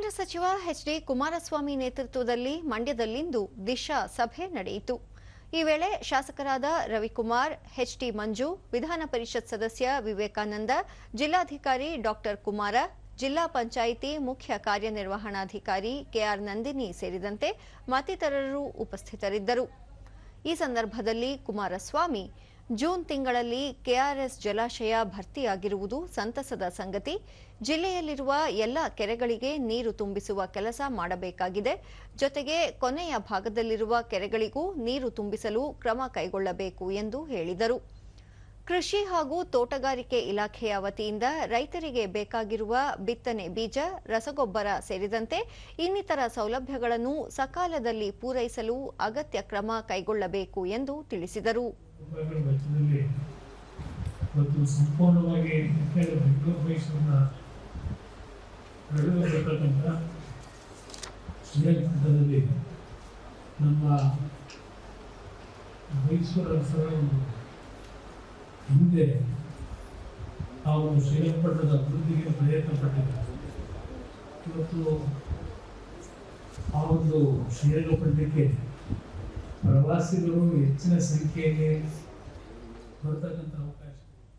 ಕೇಂದ್ರ ಸಚಿವ ಎಚ್ಡಿ ಕುಮಾರಸ್ವಾಮಿ ನೇತೃತ್ವದಲ್ಲಿ ಮಂಡ್ಯದಲ್ಲಿಂದು ದಿಶಾ ಸಭೆ ನಡೆಯಿತು. ಈ ವೇಳೆ ಶಾಸಕರಾದ ರವಿಕುಮಾರ್, ಎಚ್ ಟಿ ಮಂಜು, ವಿಧಾನ ಪರಿಷತ್ ಸದಸ್ಯ ವಿವೇಕಾನಂದ, ಜಿಲ್ಲಾಧಿಕಾರಿ ಡಾಕ್ಟರ್ ಕುಮಾರ, ಜಿಲ್ಲಾ ಪಂಚಾಯಿತಿ ಮುಖ್ಯ ಕಾರ್ಯನಿರ್ವಹಣಾಧಿಕಾರಿ ಕೆಆರ್ ನಂದಿನಿ ಸೇರಿದಂತೆ ಮತ್ತಿತರರು ಉಪಸ್ಥಿತರಿದ್ದರು. ಈ ಸಂದರ್ಭದಲ್ಲಿ ಕುಮಾರಸ್ವಾಮಿ ಜೂನ್ ತಿಂಗಳಲ್ಲಿ ಕೆಆರ್ಎಸ್ ಜಲಾಶಯ ಭರ್ತಿಯಾಗಿರುವುದು ಸಂತಸದ ಸಂಗತಿ. ಜಿಲ್ಲೆಯಲ್ಲಿರುವ ಎಲ್ಲ ಕೆರೆಗಳಿಗೆ ನೀರು ತುಂಬಿಸುವ ಕೆಲಸ ಮಾಡಬೇಕಾಗಿದೆ. ಜೊತೆಗೆ ಕೊನೆಯ ಭಾಗದಲ್ಲಿರುವ ಕೆರೆಗಳಿಗೂ ನೀರು ತುಂಬಿಸಲು ಕ್ರಮ ಕೈಗೊಳ್ಳಬೇಕು ಎಂದು ಹೇಳಿದರು. ಕೃಷಿ ಹಾಗೂ ತೋಟಗಾರಿಕೆ ಇಲಾಖೆಯ ವತಿಯಿಂದ ರೈತರಿಗೆ ಬೇಕಾಗಿರುವ ಬಿತ್ತನೆ ಬೀಜ, ರಸಗೊಬ್ಬರ ಸೇರಿದಂತೆ ಇನ್ನಿತರ ಸೌಲಭ್ಯಗಳನ್ನು ಸಕಾಲದಲ್ಲಿ ಪೂರೈಸಲು ಅಗತ್ಯ ಕ್ರಮ ಕೈಗೊಳ್ಳಬೇಕು ಎಂದು ತಿಳಿಸಿದರು. ಇವತ್ತು ಸಂಪೂರ್ಣವಾಗಿ ಬೆಂಗಳೂರು ಮೈಸೂರಿನ ನಡುವೆ ಬರ್ತಕ್ಕಂಥ ಶ್ರೀರಂಗಪಟ್ಟಣದಲ್ಲಿ ನಮ್ಮ ಮೈಸೂರು ಸರ ಹಿಂದೆ ಒಂದು ಶ್ರೀರಂಗಪಟ್ಟಣದ ಅಭಿವೃದ್ಧಿಗೆ ಪ್ರಯತ್ನ ಪಟ್ಟಿದ್ದಾರೆ. ಇವತ್ತು ಆ ಒಂದು ಶ್ರೀರಂಗಪಟ್ಟಣಕ್ಕೆ ಪ್ರವಾಸಿಗರು ಹೆಚ್ಚಿನ ಸಂಖ್ಯೆಯಲ್ಲಿ ಬರ್ತಕ್ಕಂಥ ಅವಕಾಶ